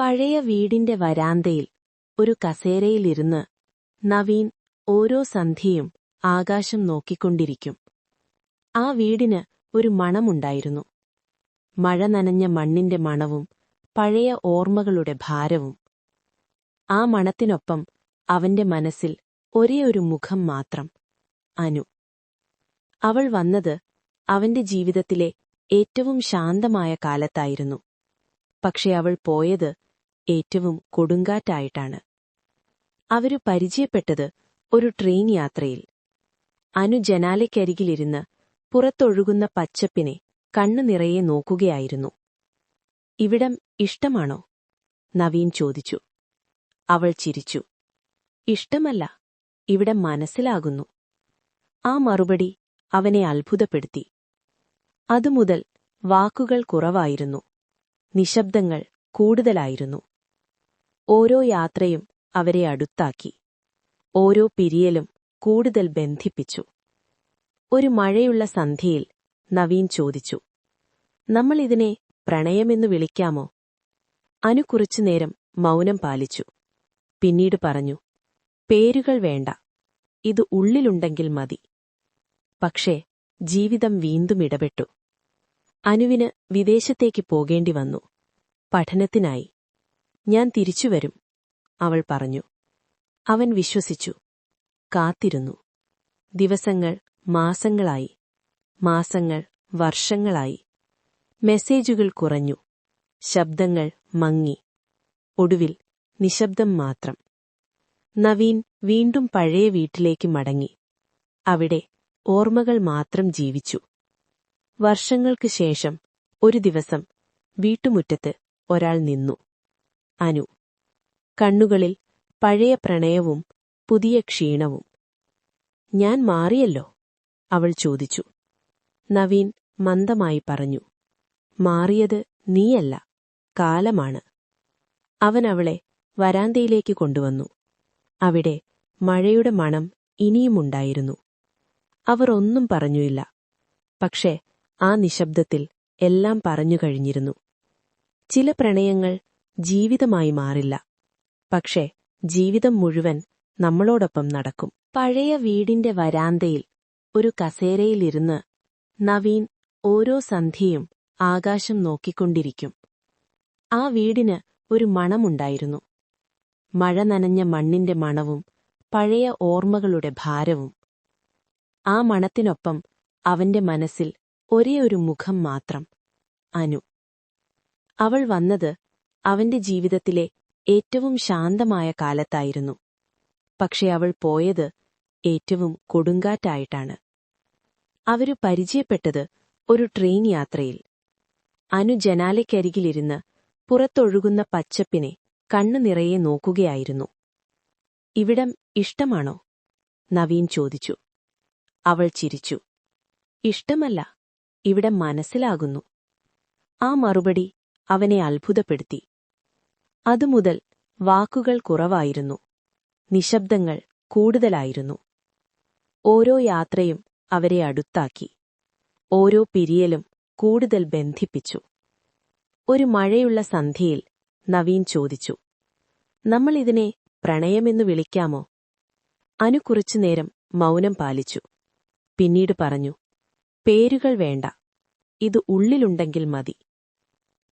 പഴയ വീടിന്റെ വരാന്തയിൽ ഒരു കസേരയിലിരുന്ന് നവീൻ ഓരോ സന്ധ്യയും ആകാശം നോക്കിക്കൊണ്ടിരിക്കും. ആ വീടിന് ഒരു മണമുണ്ടായിരുന്നു. മഴ നനഞ്ഞ മണ്ണിന്റെ മണവും പഴയ ഓർമ്മകളുടെ ഭാരവും. ആ മണത്തിനൊപ്പം അവന്റെ മനസ്സിൽ ഒരേ ഒരു മുഖം മാത്രം അനു. അവൾ വന്നത് അവന്റെ ജീവിതത്തിലെ ഏറ്റവും ശാന്തമായ കാലത്തായിരുന്നു. പക്ഷെ അവൾ പോയത് ഏറ്റവും കൊടുങ്കാറ്റായിട്ടാണ്. അവർ പരിചയപ്പെട്ടത് ഒരു ട്രെയിൻ യാത്രയിൽ. അനു ജനാലയ്ക്കരികിലിരുന്ന് പുറത്തൊഴുകുന്ന പച്ചപ്പിനെ കണ്ണു നിറയെ നോക്കുകയായിരുന്നു. ഇവിടം ഇഷ്ടമാണോ? നവീൻ ചോദിച്ചു. അവൾ ചിരിച്ചു. ഇഷ്ടമല്ല. ഇവിടെ മനസ്സിലാകുന്നു. ആ മറുപടി അവനെ അത്ഭുതപ്പെടുത്തി. അതുമുതൽ വാക്കുകൾ കുറവായിരുന്നു. നിശബ്ദങ്ങൾ കൂടുതലായിരുന്നു. ഓരോ യാത്രയും അവരെ അടുത്താക്കി. ഓരോ പിരിയലും കൂടുതൽ ബന്ധിപ്പിച്ചു. ഒരു മഴയുള്ള സന്ധ്യയിൽ നവീൻ ചോദിച്ചു നമ്മൾ ഇതിനെ പ്രണയമെന്നു വിളിക്കാമോ? അനു കുറച്ചുനേരം മൗനം പാലിച്ചു. പിന്നീട് പറഞ്ഞു പേരുകൾ വേണ്ട ഇത് ഉള്ളിലുണ്ടെങ്കിൽ മതി. പക്ഷേ ജീവിതം വീണ്ടും ഇടപെട്ടു. അനുവിന് വിദേശത്തേക്ക് പോകേണ്ടി വന്നു. പഠനത്തിനായി. ഞാൻ തിരിച്ചുവരും അവൾ പറഞ്ഞു. അവൻ വിശ്വസിച്ചു. കാത്തിരുന്നു. ദിവസങ്ങൾ മാസങ്ങളായി. മാസങ്ങൾ വർഷങ്ങളായി. മെസ്സേജുകൾ കുറഞ്ഞു. ശബ്ദങ്ങൾ മങ്ങി. ഒടുവിൽ നിശബ്ദം മാത്രം. നവീൻ വീണ്ടും പഴയ വീട്ടിലേക്ക് മടങ്ങി. അവിടെ ഓർമ്മകൾ മാത്രം ജീവിച്ചു. വർഷങ്ങൾക്ക് ശേഷം ഒരു ദിവസം വീട്ടുമുറ്റത്ത് ഒരാൾ നിന്നു. അനു. കണ്ണുകളിൽ പഴയ പ്രണയവും പുതിയ ക്ഷീണവും. ഞാൻ മാറിയല്ലോ? അവൾ ചോദിച്ചു. നവീൻ മന്ദമായി പറഞ്ഞു. മാറിയത് നീയല്ല കാലമാണ്. അവൻ അവളെ വരാന്തയിലേക്ക് കൊണ്ടുവന്നു. അവിടെ മഴയുടെ മണം ഇനിയുമുണ്ടായിരുന്നു അവർ ഒന്നും പറഞ്ഞുയില്ല പക്ഷേ ആ നിശബ്ദത്തിൽ എല്ലാം പറഞ്ഞു കഴിഞ്ഞിരുന്നു. ചില പ്രണയങ്ങൾ ജീവിതമായി മാറില്ല. പക്ഷേ ജീവിതം മുഴുവൻ നമ്മളോടൊപ്പം നടക്കും. പഴയ വീടിന്റെ വരാന്തയിൽ ഒരു കസേരയിലിരുന്ന് നവീൻ ഓരോ സന്ധ്യയും ആകാശം നോക്കിക്കൊണ്ടിരിക്കും. ആ വീടിന് ഒരു മണമുണ്ടായിരുന്നു. മഴ നനഞ്ഞ മണ്ണിന്റെ മണവും പഴയ ഓർമ്മകളുടെ ഭാരവും. ആ മണത്തിനൊപ്പം അവന്റെ മനസ്സിൽ ഒരേ ഒരു മുഖം മാത്രം അനു. അവൾ വന്നത് അവന്റെ ജീവിതത്തിലെ ഏറ്റവും ശാന്തമായ കാലത്തായിരുന്നു. പക്ഷെ അവൾ പോയത് ഏറ്റവും കൊടുങ്കാറ്റായിട്ടാണ്. അവരു പരിചയപ്പെട്ടത് ഒരു ട്രെയിൻ യാത്രയിൽ. അനു ജനാലയ്ക്കരികിലിരുന്ന് പുറത്തൊഴുകുന്ന പച്ചപ്പിനെ കണ്ണു നിറയെ നോക്കുകയായിരുന്നു. ഇവിടം ഇഷ്ടമാണോ? നവീൻ ചോദിച്ചു. അവൾ ചിരിച്ചു. ഇഷ്ടമല്ല. ഇവിടെ മനസ്സിലാകുന്നു. ആ മറുപടി അവനെ അത്ഭുതപ്പെടുത്തി. അതുമുതൽ വാക്കുകൾ കുറവായിരുന്നു. നിശബ്ദങ്ങൾ കൂടുതലായിരുന്നു. ഓരോ യാത്രയും അവരെ അടുത്താക്കി. ഓരോ പിരിയലും കൂടുതൽ ബന്ധിപ്പിച്ചു. ഒരു മഴയുള്ള സന്ധ്യയിൽ നവീൻ ചോദിച്ചു നമ്മൾ ഇതിനെ പ്രണയമെന്നു വിളിക്കാമോ? അനു കുറച്ചുനേരം മൗനം പാലിച്ചു. പിന്നീട് പറഞ്ഞു പേരുകൾ വേണ്ട. ഇത് ഉള്ളിലുണ്ടെങ്കിൽ മതി.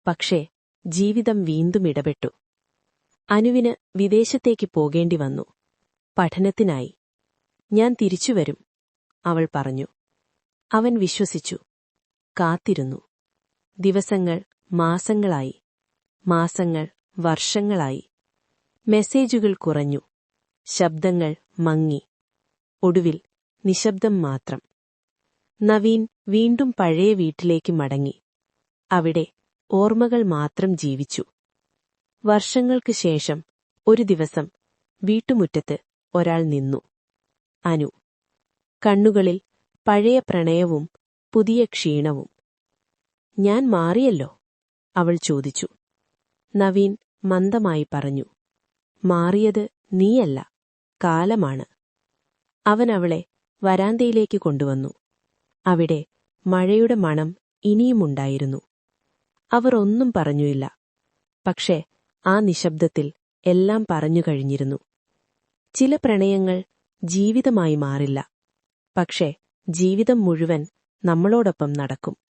പക്ഷേ ജീവിതം വീണ്ടും ഇടപെട്ടു. അനുവിന് വിദേശത്തേക്ക് പോകേണ്ടി വന്നു. പഠനത്തിനായി. ഞാൻ തിരിച്ചുവരും അവൾ പറഞ്ഞു. അവൻ വിശ്വസിച്ചു. കാത്തിരുന്നു. ദിവസങ്ങൾ മാസങ്ങളായി. മാസങ്ങൾ വർഷങ്ങളായി. മെസ്സേജുകൾ കുറഞ്ഞു. ശബ്ദങ്ങൾ മങ്ങി. ഒടുവിൽ നിശബ്ദം മാത്രം. നവീൻ വീണ്ടും പഴയ വീട്ടിലേക്ക് മടങ്ങി. അവിടെ ഓർമ്മകൾ മാത്രം ജീവിച്ചു. വർഷങ്ങൾക്ക് ശേഷം ഒരു ദിവസം വീട്ടുമുറ്റത്ത് ഒരാൾ നിന്നു. അനു കണ്ണുകളിൽ പഴയ പ്രണയവും പുതിയ ക്ഷീണവും. ഞാൻ മാറിയല്ലോ? അവൾ ചോദിച്ചു. നവീൻ മന്ദമായി പറഞ്ഞു. മാറിയത് നീയല്ല കാലമാണ്. അവൻ അവളെ വരാന്തയിലേക്ക് കൊണ്ടുവന്നു. അവിടെ മഴയുടെ മണം ഇനിയുമുണ്ടായിരുന്നു. അവർ ഒന്നും പറഞ്ഞുമില്ല. പക്ഷേ ആ നിശബ്ദത്തിൽ എല്ലാം പറഞ്ഞു കഴിഞ്ഞിരുന്നു. ചില പ്രണയങ്ങൾ ജീവിതമായി മാറില്ല. പക്ഷേ ജീവിതം മുഴുവൻ നമ്മളോടൊപ്പം നടക്കും.